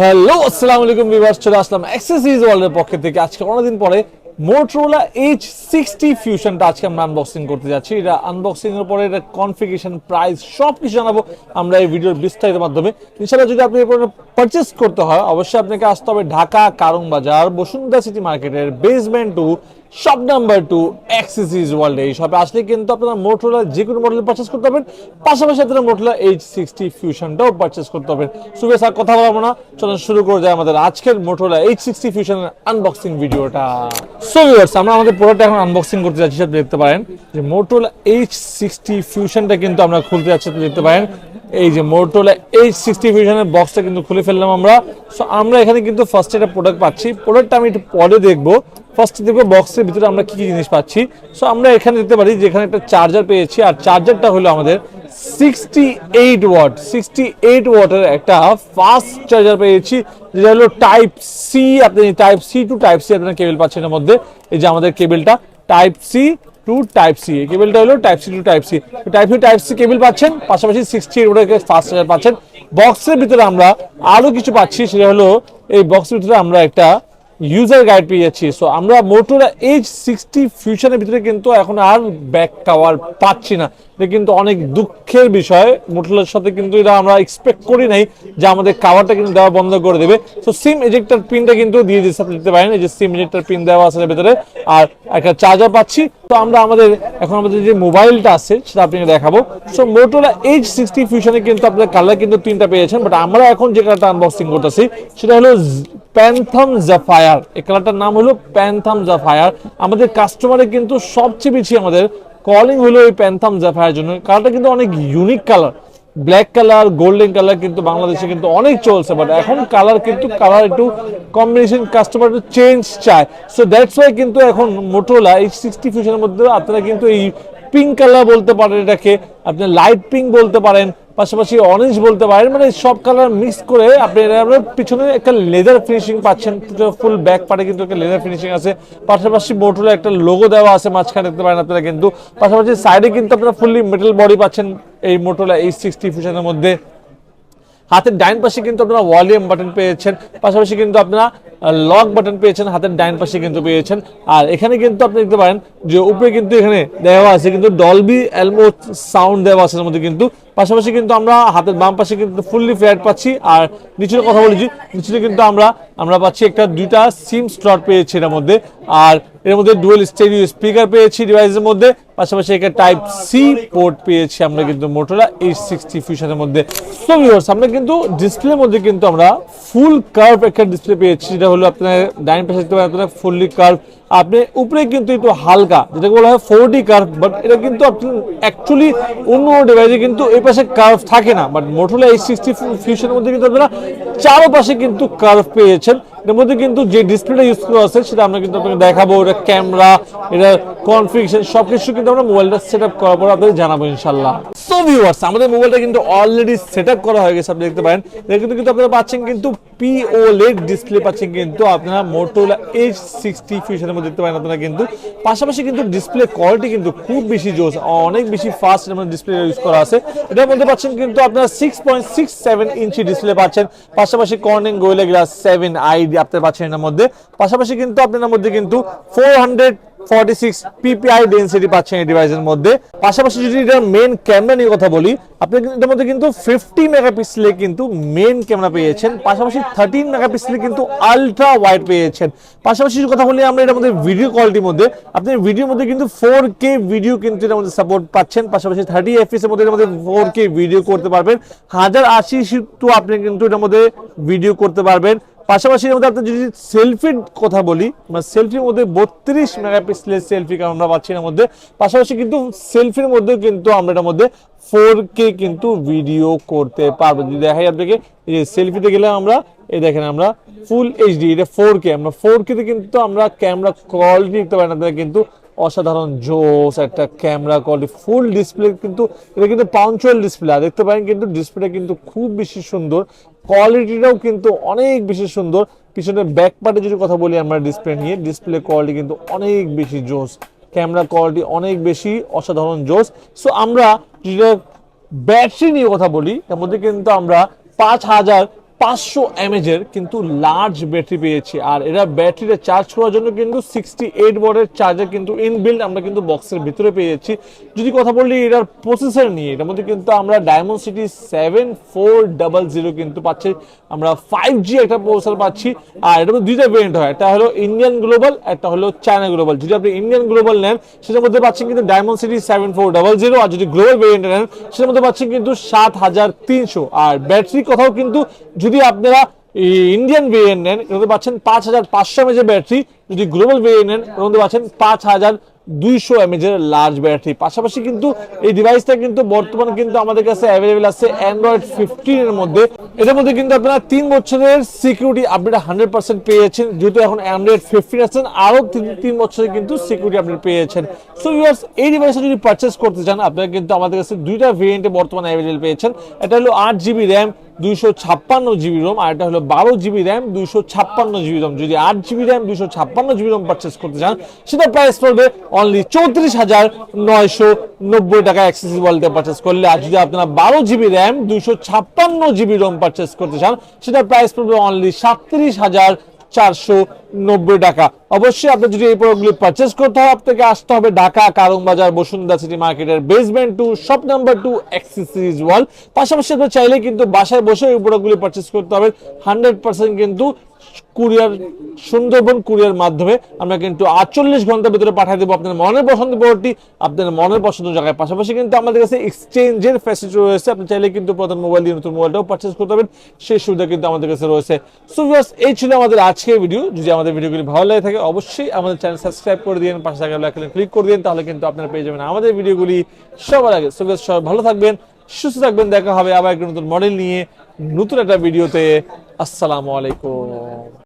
Hello আসসালামু আলাইকুম viewers চলে আসলাম এক্সেসরিজ ওয়ার্ল্ডের পক্ষ থেকে। আজকে অনেকদিন পরে মোটরোলা এইচ সিক্সটি ফিউশনটা আজকে আমরা আনবক্সিং করতে যাচ্ছি। এটা আনবক্সিং এর পরে এটা কনফিগেশন প্রাইস সব কিছু জানাব আমরা এই ভিডিওর বিস্তারিত মাধ্যমে। ইনশাআল্লাহ যদি আপনি পারচেস করতে হয়, অবশ্যই আপনাকে আসতে হবে ঢাকা কারণ বাজার বসুন্ধরা সিটি মার্কেটের basement two shop number two accessories world এই শপে আসলে কিন্তু আপনারা মোটরোলা যে কোনো মডেল পারচেস করতে পারবেন। পাশাপাশি আপনারা মোটরোলা এইচ সিক্সটি ফিউশনটাও পারচেস করতে পারবেন। সুবে স্যার কথা বলব না, চলুন শুরু করে যায় আমাদের আজকের মোটরোলা এইচ সিক্সটি ফিউশনের আনবক্সিং ভিডিওটা সো ভিউয়ার্স আমরা আমাদের প্রোডাক্ট এখন আনবক্সিং করতে যাচ্ছি আপনি দেখতে পারেন। যে মোটরোলা এইচ সিক্সটি ফিউশনটা কিন্তু আমরা খুলতে যাচ্ছি দেখতে পারেন। এই যে মোটরোলা এইচ সিক্সটি ফিউশনের বক্সটা কিন্তু খুলে ফেললাম আমরা। সো আমরা এখানে কিন্তু ফার্স্ট একটা প্রোডাক্ট পাচ্ছি। প্রোডাক্টটা আমি একটু পরে দেখব। ফার্স্ট দেখব বক্সের ভিতরে আমরা কি কি জিনিস পাচ্ছি। সো আমরা এখানে দেখতে পারি যে এখানে একটা চার্জার পেয়েছি, আর চার্জারটা হলো আমাদের sixty eight watt sixty eight ওয়াটের একটা ফাস্ট চার্জার পেয়েছি, যেটা হলো টাইপ সি আপনি type C to type C আপনার কেবল পাচ্ছেন এর মধ্যে। এই যে আমাদের কেবলটা type C to type C এই কেবলটা হলো type C to type C type C type C cable পাচ্ছেন, পাশাপাশি সিক্সটি এইট ওয়াটের ফাস্ট চার্জার পাচ্ছেন। বক্সের ভিতরে আমরা আরও কিছু পাচ্ছি, সেটা হলো এই বক্সের ভিতরে আমরা একটা ইউজার গাইড পেয়ে যাচ্ছি। সো আমরা মোটোরা এইচ সিক্সটি ফিউশনের ভিতরে কিন্তু এখন আর ব্যাক টাওয়ার পাচ্ছি না। কিন্তু অনেক দুঃখের বিষয়। মোটোলার সাথে কিন্তু এটা আমরা এক্সপেক্ট করি নাই যে আমাদের কাভারটা কিন্তু দেওয়া বন্ধ করে দেবে। সো সিম এজেক্টর পিনটা কিন্তু দিয়ে দিচ্ছে আপনি দিতে পারেন, এই যে সিম এজেক্টর পিন দেওয়া আছে ভিতরে। আর একটা চার্জার পাচ্ছি। তো আমরা আমাদের, এখন আমাদের যে মোবাইলটা আছে, সেটা আপনাকে দেখাবো। সো মোটোলা এইচ সিক্সটি ফিউশনে কিন্তু আপনার কালার কিন্তু তিনটা পেয়েছেন বাট আমরা এখন যে কালারটা আনবক্সিং করতেছি, সেটা হলো প্যান্থাম জাফায়ার এই কালারটার নাম হলো প্যান্থাম জাফায়ার আমাদের কাস্টমারের কিন্তু সবচেয়ে বেশি আমাদের কলিং হলো ওই প্যান্থাম জাফায়ের জন্য। কালারটা কিন্তু অনেক unique colour black colour golden colour কিন্তু বাংলাদেশে কিন্তু অনেক চলছে বাট এখন কালার কিন্তু কালার একটু কম্বিনেশন কাস্টমার একটু চেঞ্জ চায়। সো দ্যাটস ওয়াই কিন্তু এখন মোটোলা এই সিক্সটি ফিউশনের মধ্যে আপনারা কিন্তু এই পিঙ্ক কালার বলতে পারেন এটাকে, আপনি লাইট পিঙ্ক বলতে পারেন পাশাপাশি অরেঞ্জ বলতে পারেন মানে সব কালার মিক্স করে আপনি পিছনে একটা লেদার ফিনিশিং পাচ্ছেন ফুল ব্যাক পার্টে কিন্তু একটা লেদার ফিনিশিং আছে। পাশাপাশি মোটরে একটা লোগো দেওয়া আছে, মাঝখানে দেখতে পারেন আপনারা কিন্তু। পাশাপাশি সাইডে কিন্তু আপনারা ফুললি মেটাল বডি পাচ্ছেন এই মোটরলা এই সিক্সটি ফিউশনের মধ্যে। হাতের ডাইন পাশে কিন্তু আপনারা ভলিউম বাটন পেয়েছেন, পাশাপাশি কিন্তু আপনারা লক বাটন পেয়েছেন, হাতের ডাইন পাশে কিন্তু পেয়েছেন। আর এখানে কিন্তু আপনি দেখতে পারেন যে উপরে কিন্তু এখানে দেওয়া আছে কিন্তু ডলবি এলমো সাউন্ড দেওয়া আছে মধ্যে কিন্তু। পাশাপাশি কিন্তু আমরা হাতের বাম পাশে কিন্তু ফুললি ফ্ল্যাট পাচ্ছি। আর নিচের কথা বলেছি নিচে কিন্তু আমরা আমরা পাচ্ছি একটা দুইটা সিম স্লট পেয়েছি এর মধ্যে। আর এর মধ্যে ডুয়েল স্টেরিও স্পিকার পেয়েছি ডিভাইসের মধ্যে। পাশাপাশি একটা টাইপ সি পোর্ট পেয়েছি আমরা কিন্তু মোটোরা এইচ সিক্সটি ফিউশনের মধ্যে। সো ভিউয়ার্স আমরা কিন্তু ডিসপ্লের মধ্যে কিন্তু আমরা ফুল কার্ভ একটা ডিসপ্লে পেয়েছি। যেটা হলো আপনার ডাইন পাশে আপনার ফুললি কার্ভ আপনি উপরে কিন্তু একটু হালকা, যেটাকে বলা হয় ফোর ডি কার্ভ বাট এটা কিন্তু অ্যাকচুয়ালি অন্য ডিভাইসে কিন্তু এই পাশে কার্ভ থাকে না বাট মোটরলা এই সিক্সটি ফিউশনের মধ্যে কিন্তু আপনারা চারো পাশে কিন্তু কার্ভ পেয়েছেন। এর মধ্যে কিন্তু যে ডিসপ্লেটা ইউজ করা আছে সেটা আমরা কিন্তু আপনাকে দেখাবো। এটা ক্যামেরা এটা কনফিগারেশন সবকিছু কিন্তু আমরা মোবাইলটা সেট আপ করার পর আপনাদের জানাব ইনশাল্লাহ। সো ভিউয়ার্স আমাদের মোবাইলটা কিন্তু অলরেডি সেট আপ করা হয়ে গেছে, আপনি দেখতে পারেন। এটা কিন্তু কিন্তু আপনারা পাচ্ছেন কিন্তু ডিসপ্লে পাচ্ছেন কিন্তু আপনারা মোটোলা এইচ সিক্সটি ফিউশনের মধ্যে দেখতে পারেন আপনারা কিন্তু। পাশাপাশি কিন্তু ডিসপ্লে কোয়ালিটি কিন্তু খুব বেশি জোস, অনেক বেশি ফাস্ট ডিসপ্লে ইউজ করা আছে। এটার মধ্যে পাচ্ছেন কিন্তু আপনারা six point six seven inch display পাচ্ছেন, পাশাপাশি Corning Gorilla glass seven i আপনার পাচ্ছেন এর মধ্যে। পাশাপাশি কিন্তু আপনার মধ্যে কিন্তু ফোর হান্ড্রেড পাচ্ছেন এই ডিভাইসের মধ্যে। পাশাপাশি যদি ক্যামেরা নিয়ে কথা বলি, আপনি কিন্তু মধ্যে কিন্তু ফিফটি মেগাপিক্সেলে কিন্তু ক্যামেরা পেয়েছেন। পাশাপাশি থার্টিন মেগাপিক্সেলে কিন্তু আলট্রা ওয়াইড পেয়েছেন। পাশাপাশি কথা বলি আমরা এটার মধ্যে ভিডিও কোয়ালিটির মধ্যে, আপনি ভিডিওর মধ্যে কিন্তু ফোর কে ভিডিও কিন্তু এটার মধ্যে সাপোর্ট পাচ্ছেন। পাশাপাশি থার্টি এফএস এর মধ্যে এটার মধ্যে ফোর কে ভিডিও করতে পারবেন। হাজার আশি তো আপনি কিন্তু এটার মধ্যে ভিডিও করতে পারবেন। পাশাপাশি মধ্যে আপনি যদি সেলফির কথা বলি মানে সেলফির মধ্যে বত্রিশ মেগাপিক্সেলের সেলফি আমরা পাচ্ছি এর মধ্যে। পাশাপাশি কিন্তু সেলফির মধ্যে কিন্তু আমরা এটার মধ্যে ফোর কে কিন্তু ভিডিও করতে পারব। যদি দেখা যায় আপনাকে, এই যে সেলফিতে গেলে আমরা, এই দেখেন আমরা ফুল এইচডি এটা ফোর কে আমরা ফোর কে তে কিন্তু আমরা ক্যামেরা কোয়ালিটি দেখতে পাই না আপনারা কিন্তু অসাধারণ জোস একটা ক্যামেরা কোয়ালিটি ফুল ডিসপ্লে কিন্তু, এটা কিন্তু পাউঞ্চুয়াল ডিসপ্লে আর দেখতে পারেন কিন্তু ডিসপ্লেটা কিন্তু খুব বেশি সুন্দর। কোয়ালিটিটাও কিন্তু অনেক বেশি সুন্দর। পিছনে ব্যাক পার্টে যদি কথা বলি আমরা ডিসপ্লে নিয়ে ডিসপ্লে কোয়ালিটি কিন্তু অনেক বেশি জোস ক্যামেরা কোয়ালিটি অনেক বেশি অসাধারণ জোস সো আমরা যেটা ব্যাটারি নিয়ে কথা বলি, তার মধ্যে কিন্তু আমরা পাঁচ হাজার পাঁচশো এমএজ এর কিন্তু লার্জ ব্যাটারি পেয়েছি। আর এরা ব্যাটারিটা চার্জ করার জন্য কিন্তু সিক্সটি এইট ওয়াটের চার্জার কিন্তু ইনবিল্ড আমরা কিন্তু বক্সের ভিতরে পেয়ে যাচ্ছি যদি কথা বলি এটার প্রসেসর নিয়ে, এটার মধ্যে কিন্তু আমরা Dimensity seven four double zero কিন্তু পাচ্ছি। আমরা ফাইভ জি একটা প্রসেসর পাচ্ছি। আর এটার মধ্যে দুইটা ভেরিয়েন্ট হয়, একটা হলো ইন্ডিয়ান গ্লোবাল একটা হলো চায়না গ্লোবাল যদি আপনি ইন্ডিয়ান গ্লোবাল নেন, সেটার মধ্যে পাচ্ছেন কিন্তু Dimensity seven four double zero আর যদি গ্লোবাল ভেরিয়েন্ট নেন, সেটার মধ্যে পাচ্ছেন কিন্তু সাত হাজার তিনশো। আর ব্যাটারি কথাও কিন্তু যদি আপনারা ইন্ডিয়ান ভেরিয়েন্ট নেন পাচ্ছেন পাঁচ হাজার পাঁচশো এমএজ এর ব্যাটারি যদি গ্লোবাল ভেরিয়েন্ট নেন পাচ্ছেন পাঁচ হাজার দুইশো এমএজ এর লার্জ ব্যাটারি পাশাপাশি কিন্তু এই ডিভাইসটা কিন্তু বর্তমানে কিন্তু আমাদের কাছে অ্যাভেলেবেল আছে অ্যান্ড্রয়েড ফিফটিন এর মধ্যে। এটার মধ্যে কিন্তু আপনারা তিন বছরের সিকিউরিটি আপডেট হান্ড্রেড পার্সেন্ট পেয়েছেন। যেহেতু এখন অ্যান্ড্রয়েড ফিফটিন আছেন আরও তিন বছরের কিন্তু সিকিউরিটি আপডেট পেয়েছেন। সো ভিউয়ার্স এই ডিভাইসটা যদি পারচেস করতে চান, আপনারা কিন্তু আমাদের কাছে দুইটা ভেরিয়েন্টে বর্তমানে অ্যাভেলেবেল পেয়েছেন। এটা হলো আট জিবি র্যাম দুইশো ছাপ্পান্ন জিবি রোম আর এটা হলো বারো জিবি র্যাম দুইশো ছাপ্পান্ন জিবি রোম যদি আট জিবি র্যাম দুইশো ছাপ্পান্ন জিবি রোম পারচেস করতে চান সেটা প্রাইস পড়বে অনলি চৌত্রিশ হাজার নয়শো নব্বই টাকা অ্যাক্সেসিভ ওয়ালতে পারচেস করলে আর যদি আপনারা বারো জিবি র্যাম দুইশো ছাপ্পান্ন জিবি রোম পারচেস করতে চান সেটা প্রাইস পড়বে অনলি সাতত্রিশ হাজার চারশো নব্বই টাকা। অবশ্যই আপনার যদি এই প্রোডাক্টগুলি পারচেস করতে হয়, আপনাকে আসতে হবে ঢাকা কারণ বাজার বসুন্ধরা সিটি মার্কেটের basement two shop number two accessories world পাশাপাশি আপনি চাইলে কিন্তু বাসায় বসে এই প্রোডাক্টগুলি পারচেস করতে হবে। হান্ড্রেড পার্সেন্ট কিন্তু কুরিয়ার, সুন্দরবন কুরিয়ার মাধ্যমে আমরা কিন্তু আটচল্লিশ ঘণ্টার ভিতরে পাঠিয়ে দেবো আপনার মনের পছন্দ প্রোডাক্টটি আপনার মনের পছন্দ জায়গায়। পাশাপাশি কিন্তু আমাদের কাছে এক্সচেঞ্জের ফ্যাসিলিটি রয়েছে। আপনি চাইলে কিন্তু প্রধান মোবাইল দিয়ে নতুন মোবাইলটাও পারচেস করতে পারবেন। সেই সুবিধা কিন্তু আমাদের কাছে রয়েছে। সো ভিউয়ার্স এই ছিল আমাদের আজকের ভিডিও যদি আমাদের ভিডিওগুলি ভালো লাগে থাকে, অবশ্যই আমাদের চ্যানেল সাবস্ক্রাইব করে দিন পাশে থাকা লাইকনে ক্লিক করে দিন তাহলে কিন্তু আপনারা পেয়ে যাবেন আমাদের ভিডিওগুলি সবার আগে। সো ভিউয়ার্স সবাই ভালো থাকবেন, সুস্থ থাকবেন। দেখা হবে আবার একটা নতুন মডেল নিয়ে নতুন একটা ভিডিওতে আসসালামু আলাইকুম।